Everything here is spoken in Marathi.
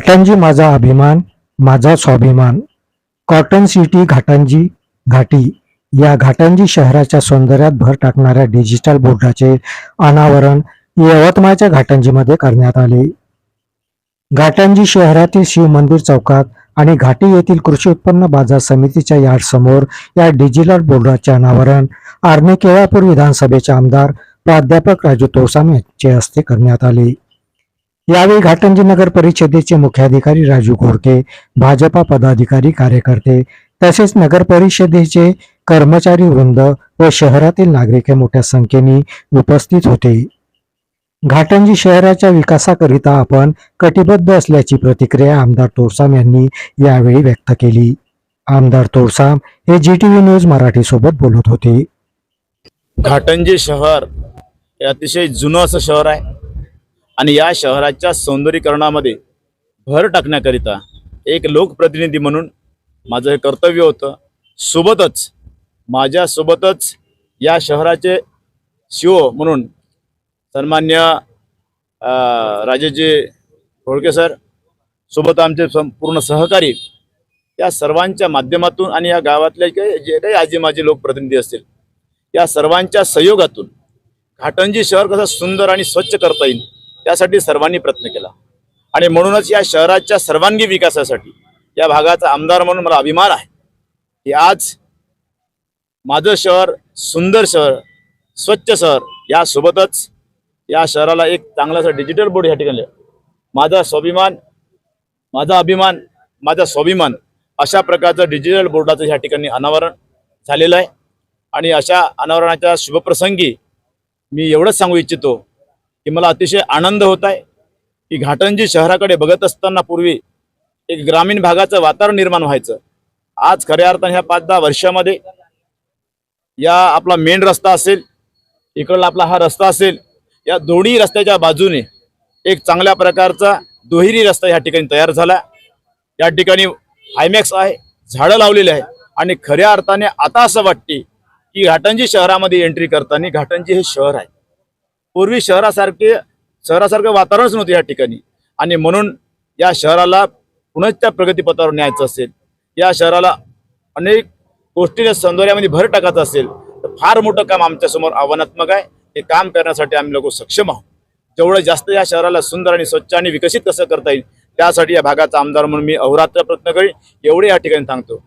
घाटांजी माझा अभिमान माझा स्वाभिमान. कॉटन सिटी घाटांजी घाटी या घाटांजी शहराच्या सौंदर्यात भर टाकणाऱ्या डिजिटल बोर्डाचे अनावरण यवतमाळच्या घाटांजीमध्ये करण्यात आले. घाटांजी शहरातील शिव मंदिर चौकात आणि घाटी येथील कृषी उत्पन्न बाजार समितीच्या यार्ड समोर या डिजिटल बोर्डाचे अनावरण आर्मी केळापूर विधानसभेचे आमदार प्राध्यापक राजू तोसाम यांचे हस्ते करण्यात आले. यावेळी घाटंजी नगर परिषदेचे मुख्याधिकारी राजू घोडके भाजपा पदाधिकारी कार्यकर्ते तसेच नगर परिषदेचे कर्मचारी वृंद व शहरातील नागरिक मोठ्या संख्येने उपस्थित होते. घाटंजी शहराच्या विकासाकरिता आपण कटिबद्ध असल्याची प्रतिक्रिया आमदार तोरसाम यांनी यावेळी व्यक्त केली. आमदार तोरसाम हे जी टीव्ही न्यूज मराठी सोबत बोलत होते. घाटंजी शहर हे अतिशय जुनं असं शहर आहे. आणि या शहराच्या सौंदर्यीकरणामध्ये भर टाकण्याकरिता एक लोकप्रतिनिधी म्हणून माझं हे कर्तव्य होतं. सोबतच माझ्यासोबतच या शहराचे शिओ म्हणून सन्मान्य राजेजी होळके सर सोबत आमचे संपूर्ण सहकारी या सर्वांच्या माध्यमातून आणि या गावातले काही जे काही आजी माझे लोकप्रतिनिधी असतील या सर्वांच्या सहयोगातून घाटंजी शहर कसं सुंदर आणि स्वच्छ करता येईल त्यासाठी सर्वांनी प्रयत्न केला. आणि म्हणूनच या शहराच्या सर्वांगी विकासासाठी या भागाचा आमदार म्हणून मला अभिमान आहे की आज माझं शहर सुंदर शहर स्वच्छ शहर यासोबतच या शहराला एक चांगलासा डिजिटल बोर्ड या ठिकाणी माझा स्वाभिमान माझा अभिमान माझा स्वाभिमान अशा प्रकारचं डिजिटल बोर्डाचं ह्या ठिकाणी अनावरण झालेलं आहे. आणि अशा अनावरणाच्या शुभप्रसंगी मी एवढंच सांगू इच्छितो की मला अतिशय आनंद होत आहे की घाटंजी शहराकडे बघत असताना पूर्वी एक ग्रामीण भागाचं वातावरण निर्माण व्हायचं. आज खऱ्या अर्थाने ह्या पाच दहा वर्षामध्ये या आपला मेन रस्ता असेल इकडला आपला हा रस्ता असेल या दोन्ही रस्त्याच्या बाजूने एक चांगल्या प्रकारचा दुहेरी रस्ता या ठिकाणी तयार झाला. या ठिकाणी हायमॅक्स आहे झाडं लावलेली आहे आणि खऱ्या अर्थाने आता असं वाटते की घाटंजी शहरामध्ये एंट्री करताना घाटंजी हे शहर आहे. पूर्वी शहरासारखे शहरासारखं वातावरणच नव्हतं या ठिकाणी. आणि म्हणून या शहराला पुनश्च्या प्रगतीपथावर न्यायचं असेल या शहराला अनेक गोष्टीच्या सौंदर्यामध्ये भर टाकायचं असेल तर फार मोठं काम आमच्यासमोर आव्हानात्मक आहे. हे काम करण्यासाठी आम्ही लोक सक्षम आहोत. जेवढं जास्त या शहराला सुंदर आणि स्वच्छ आणि विकसित कसं करता येईल त्यासाठी या भागाचा आमदार म्हणून मी अहोरात्र प्रयत्न करीन एवढे या ठिकाणी सांगतो.